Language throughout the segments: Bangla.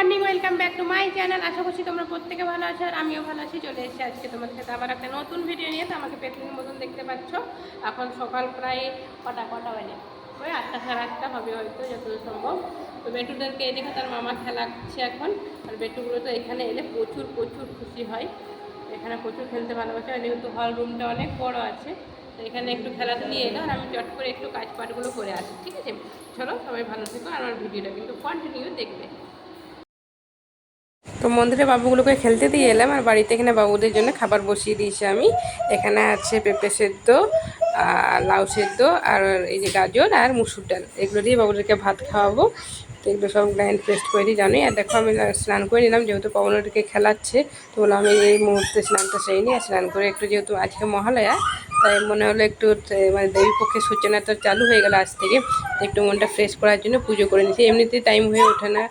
Morning, welcome back to my channel. আশা করছি তোমরা প্রত্যেকে ভালো আছো আর আমিও ভালো আছি। চলে এসেছি আজকে তোমাদের সাথে আবার একটা নতুন ভিডিও নিয়ে। তো আমাকে পেটলির মতন দেখতে পাচ্ছ, এখন সকাল প্রায় কটা কটা বাজে? ওই আটটা সাড়ে আটটা হবে হয়তো, যতদূর সম্ভব। তো বেটুদেরকে এই দেখে তার মামা খেলাচ্ছে এখন। আর বেটুগুলো তো এখানে এলে প্রচুর প্রচুর খুশি হয়। এখানে প্রচুর খেলতে ভালোবাসে। যেহেতু হল রুমটা অনেক বড় আছে, তো এখানে একটু খেলাধুলি এলো। আর আমি চট করে একটু কাজ পাটগুলো করে আসি, ঠিক আছে? চলো সবাই ভালো থেকো। আর আমার ভিডিওটা কিন্তু কন্টিনিউ দেখবে। তো মন্দিরে বাবুগুলোকে খেলতে দিয়ে এলাম আর বাড়িতে এখানে বাবুদের জন্য খাবার বসিয়ে দিয়েছি আমি। এখানে আছে পেঁপে সেদ্ধ লাউ সেদ্ধ, আর এই যে গাজর আর মুসুর ডাল। এগুলো দিয়ে বাবুদেরকে ভাত খাওয়াবো। তো এগুলো সব গ্রাইন্ড পেস্ট করে দিই জানি আর দেখো আমি স্নান করে নিলাম, যেহেতু পবনটিকে খেলাচ্ছে, তো বললাম আমি এই মুহূর্তে স্নানটা সেই নিই। আর স্নান করে একটু যেহেতু আজকে মহালয়া, তাই মনে হলো একটু মানে দেবী পক্ষে সূচনাটা চালু হয়ে গেল আজ থেকে। একটু মনটা ফ্রেশ করার জন্য পুজো করে নিয়েছি। এমনিতেই টাইম হয়ে ওঠে না।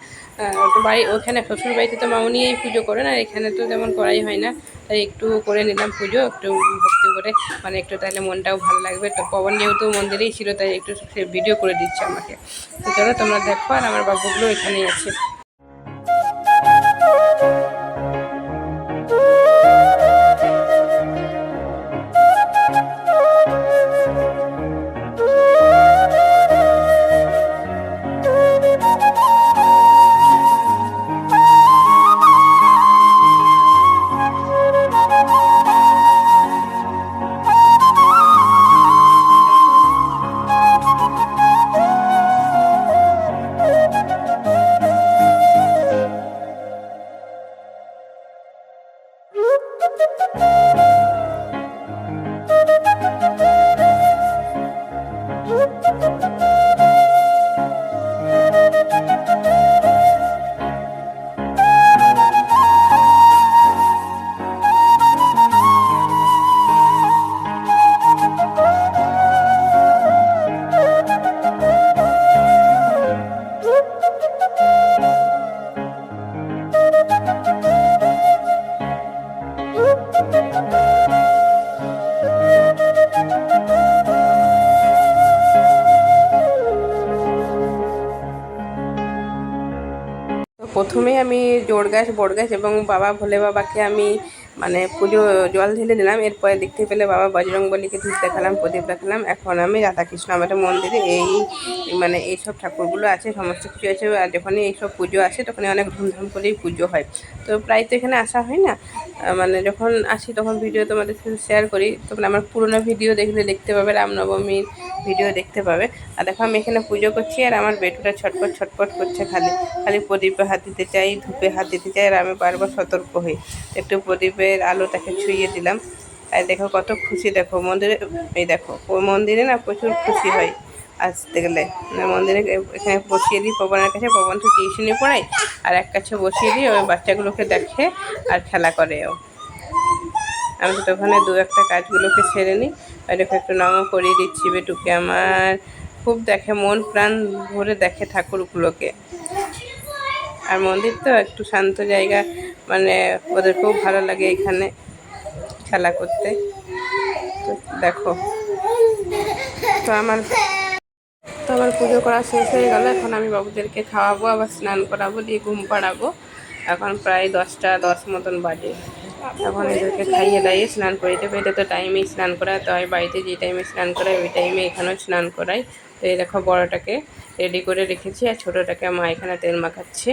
বাড়ি ওখানে শ্বশুর বাড়িতে তো উনিই পুজো করেন আর এখানে তো তেমন করাই হয় না। তাই একটু করে নিলাম পুজো, একটু ভক্তি করে। মানে একটু তাহলে মনটাও ভালো লাগবে। তো পবন যেহেতু মন্দিরেই ছিল, তাই একটু ভিডিও করে দিচ্ছে আমাকে। তো চলো তোমরা দেখো, আর আমার বাবুগুলো এখানেই আছে। তো প্রথমে আমি জোড় গাছ বড় গাছ এবং বাবা ভোলে বাবাকে আমি মানে পুজো জল ঢেলে দিলাম। এরপরে দেখতে পেলে বাবা বজরং বলিকে ধূপ দেখালাম, প্রদীপ দেখালাম। এখন আমি রাধাকৃষ্ণ, আমাদের মন্দিরে এই মানে এইসব ঠাকুরগুলো আছে, সমস্ত কিছু আছে। আর যখনই এইসব পুজো আসে, তখনই অনেক ধুমধাম করেই পুজো হয়। তো প্রায় তো এখানে আসা হয় না। মানে যখন আসি, তখন ভিডিও তোমাদের সাথে শেয়ার করি। তখন আমার পুরোনো ভিডিও দেখলে দেখতে পাবে রামনবমীর ভিডিও দেখতে পাবে। আর দেখো, আমি এখানে পুজো করছি আর আমার বেটুটা ছটপট ছটপট করছে খালি। খালি প্রদীপে হাত দিতে চাই, ধূপে হাত দিতে চাই আর আমি বারবার সতর্ক হই। একটু প্রদীপের আলো তাকে ছুঁয়ে দিলাম। আর দেখো, কত খুশি দেখো, মন্দিরে, এই দেখো ও মন্দিরে না প্রচুর খুশি হয় আসতে গেলে। মানে মন্দিরে এখানে বসিয়ে দিই পবনের কাছে, পবন তো টিউশনি পড়াই আর এক কাছে বসিয়ে দিই, ওই বাচ্চাগুলোকে দেখে আর খেলা করে ও। আমি তো ওখানে দু একটা কাজগুলোকে সেরে নিই। আর দেখো একটু নামও করিয়ে দিচ্ছি বেটুকে। আমার খুব দেখে মন প্রাণ ভরে দেখে ঠাকুরগুলোকে। আর মন্দির তো একটু শান্ত জায়গা মানে ওদের খুব ভালো লাগে এখানে খেলা করতে। তো দেখো। তো আমার তো আমার পুজো করা শেষ হয়ে গেল। এখন আমি বাবুদেরকে খাওয়াবো, আবার স্নান করাবো, দিয়ে ঘুম পাড়াবো। এখন প্রায় দশটা দশ মতন বাজে। এখন এদেরকে খাইয়ে দাইয়ে স্নান করিতে পেতে তো টাইমেই স্নান করাতে হয় বাড়িতে যে টাইমে স্নান করাই, ওই টাইমে এখানেও স্নান করাই। তো এই দেখো বড়োটাকে রেডি করে রেখেছি আর ছোটোটাকে মা এখানে তেল মাখাচ্ছে।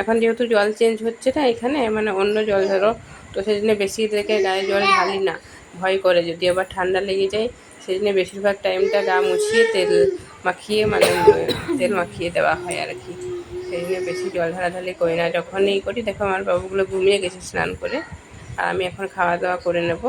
এখন যেহেতু জল চেঞ্জ হচ্ছে না এখানে মানে অন্য জল ধরো, তো সেই জন্য বেশি থেকে গায়ে জল ঢালি না। ভয় করে, যদি আবার ঠান্ডা লেগে যায় সেই জন্য বেশিরভাগ টাইমটা গা মুছিয়ে তেল মাখিয়ে মানে তেল মাখিয়ে দেওয়া হয় আর কি। সেই জন্য বেশি জল ঢালাঢালি করি না। যখনই করি, দেখো আমার বাবুগুলো ঘুমিয়ে গেছে স্নান করে। আর আমি এখন খাওয়া দাওয়া করে নেব।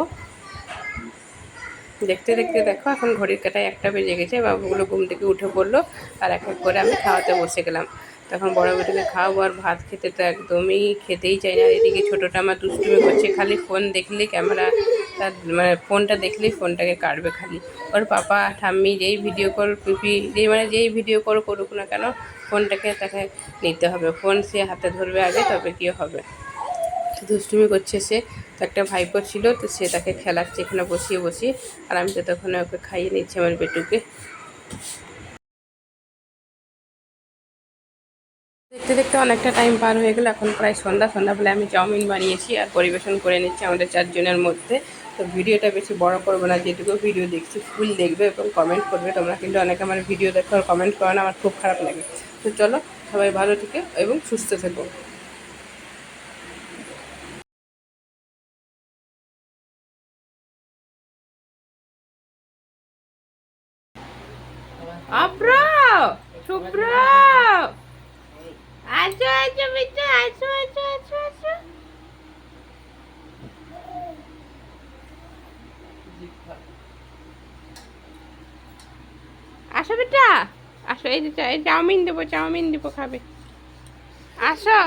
দেখতে দেখতে দেখো, এখন ঘড়ির কাটায় একটা বেজে গেছে, বাবুগুলো ঘুম থেকে উঠে পড়ল আর এক এক করে আমি খাওয়াতে বসে গেলাম। তখন বড় বেটিকে খাওয়াবো আর ভাত খেতে তো একদমই খেতেই চাই না। এদিকে ছোটোটা আমার দুষ্টুমি করছে, খালি ফোন দেখলেই ক্যামেরা তার মানে ফোনটা দেখলেই ফোনটাকে কাটবে খালি। ওর পাপা, ঠাম্মি যেই ভিডিও কল পিপি, যেই মানে যেই ভিডিও কল করুক না কেন ফোনটাকে তাকে নিতে হবে। ফোন সে হাতে ধরবে আগে, তবে কি হবে? দুষ্টুমি করছে সে, তো একটা ভাইপো ছিল, তো সে তাকে খেলাচ্ছে, এখানে বসিয়ে বসিয়ে, আর আমি তো তখন ওকে খাইয়ে নিচ্ছি আমার বেটুকে। দেখতে দেখতে অনেকটা টাইম পার হয়ে গেল, এখন প্রায় সন্ধ্যা সন্ধ্যাবেলা আমি চাউমিন বানিয়েছি আর পরিবেশন করে নিচ্ছি আমাদের চারজনের মধ্যে। তো ভিডিওটা বেশি বড় করব না, যেটুকু ভিডিও দেখছি ফুল দেখবে এবং কমেন্ট করবে, তোমরা কিন্তু অনেকে আমার ভিডিও দেখো আর কমেন্ট করো না, আমার খুব খারাপ লাগে। তো চলো, সবাই ভালো থেকে এবং সুস্থ থেকো। অপ্র শুভ্র আসো আসো বেটা আসো আসো আসো আসো। আসো বেটা আসো, এই যে চাউমিন দেবো চাউমিন দেবো, খাবে। আসো।